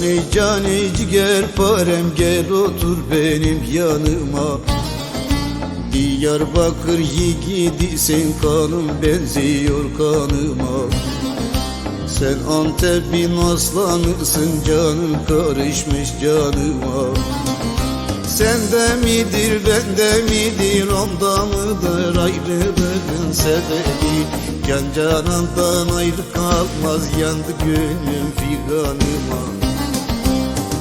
Cani cani ciger parem gel otur benim yanıma. Diyarbakır yiğidisin kanım benziyor kanıma. Sen Antep'in aslanısın canım karışmış canıma. Sende midir bende midir onda mıdır? Ayrılığın sebebi Can canandan ayrı kalmaz yandı gönlüm figanıma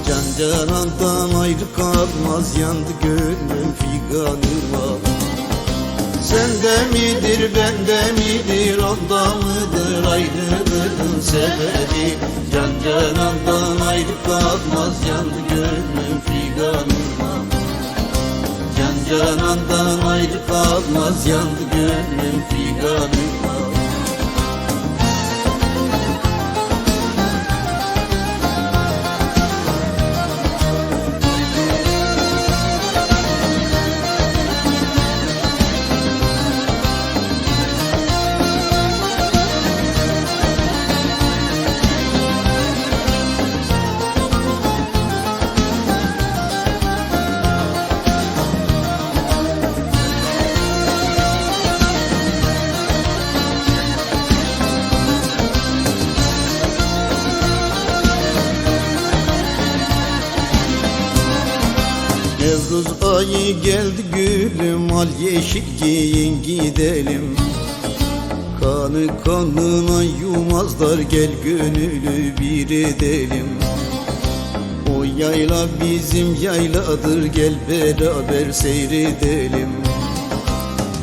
Can canandan ayrı kalmaz yandı gönlüm figanıma Sende midir bende midir onda mıdır ayrılığın sebebi? Can canandan ayrı kalmaz yandı gönlüm figanıma Can canandan ayrı kalmaz yandı Nevruz ayı geldi gülüm al yeşil giyin gidelim. Kanı kanına yumazlar gel gönülü bir edelim. O yayla bizim yayladır gel beraber seyredelim.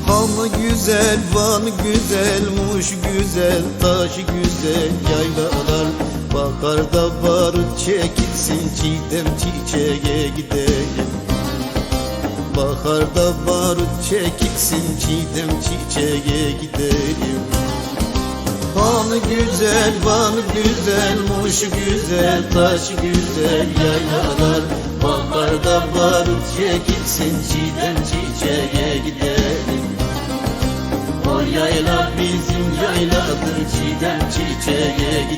Hamı güzel, vanı güzel, muş güzel, taşı güzel yaylalar. Bakarda barut çekilsin, çiğdem çiçeğe gidelim Baharda barut çekilsin, çiğdem çiçeğe gidelim Vanı güzel, vanı güzel, muş güzel, taşı güzel yaylalar. Baharda barut çekilsin, çiğdem çiçeğe gidelim o yayla bizim yayladır Çiğdem çiçeğe gidelim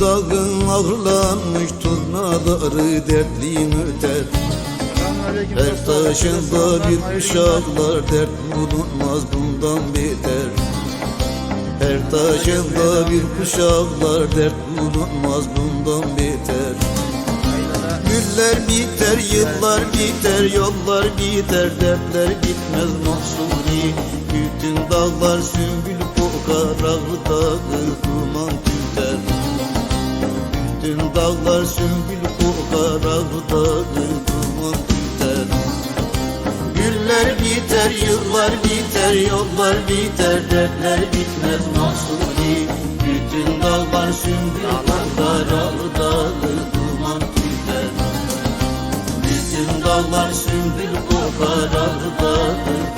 dağın ağırlanmış turnaları dertliyim öter. Her taşında bir kuşaklar dert bulunmaz bundan beter. Her taşında bir kuşaklar dert bulunmaz bundan beter. Güller biter, yıllar biter, yollar biter, dertler bitmez mahsuni Bütün dağlar sümbül kokar, ağrı dağı duman dağlar sümbül kokar, ağrı dağı duman tüter Güller biter, yıllar biter, yollar biter, dertler bitmez. Mahsuni Bütün dağlar sümbül kokar, ağrı dağı duman tüter bütün dağlar sümbül kokar ağrıda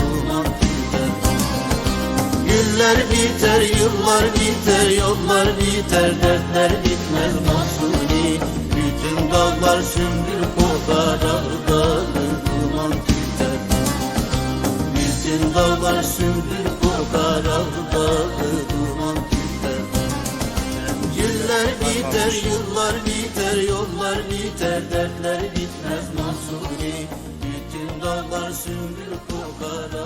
duman tüter Güller biter, yıllar biter, yollar biter, dertler bitmez. Mahsuni Bütün dağlar sümbül kokar ağrıda duman tüter Bütün dağlar sümbül kokar ağrıda duman tüter Güller biter, yıllar biter, yollar biter, dertler bitmez. Mahsuni Bütün dağlar sümbül kokar,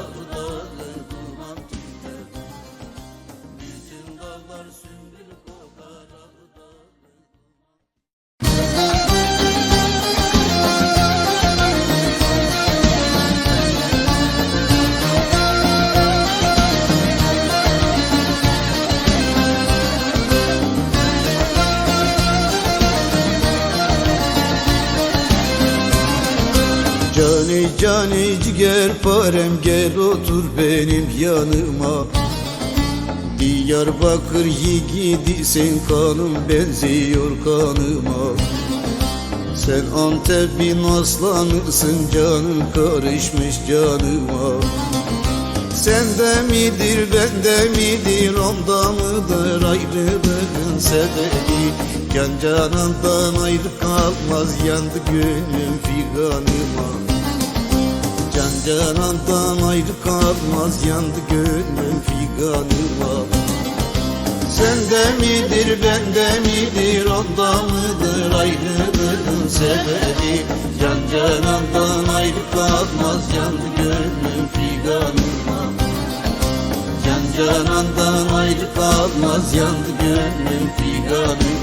Cani cani ciger parem gel otur benim yanıma. Diyarbakır yiğidisin kanım benziyor kanıma. Sen Antep'in aslanısın canım karışmış canıma Sende midir bende midir onda mıdır? Ayrılığın sebebi Can canandan ayrı kalmaz yandı gönlüm figanıma. Can canandan ayrı kalmaz yandı gönlüm figanıma. Sende midir bende midir onda mıdır? Ayrılığın sebebi Can canandan ayrı kalmaz yandı gönlüm figanıma canandan ayrı kalmaz yandı gönlüm figanıma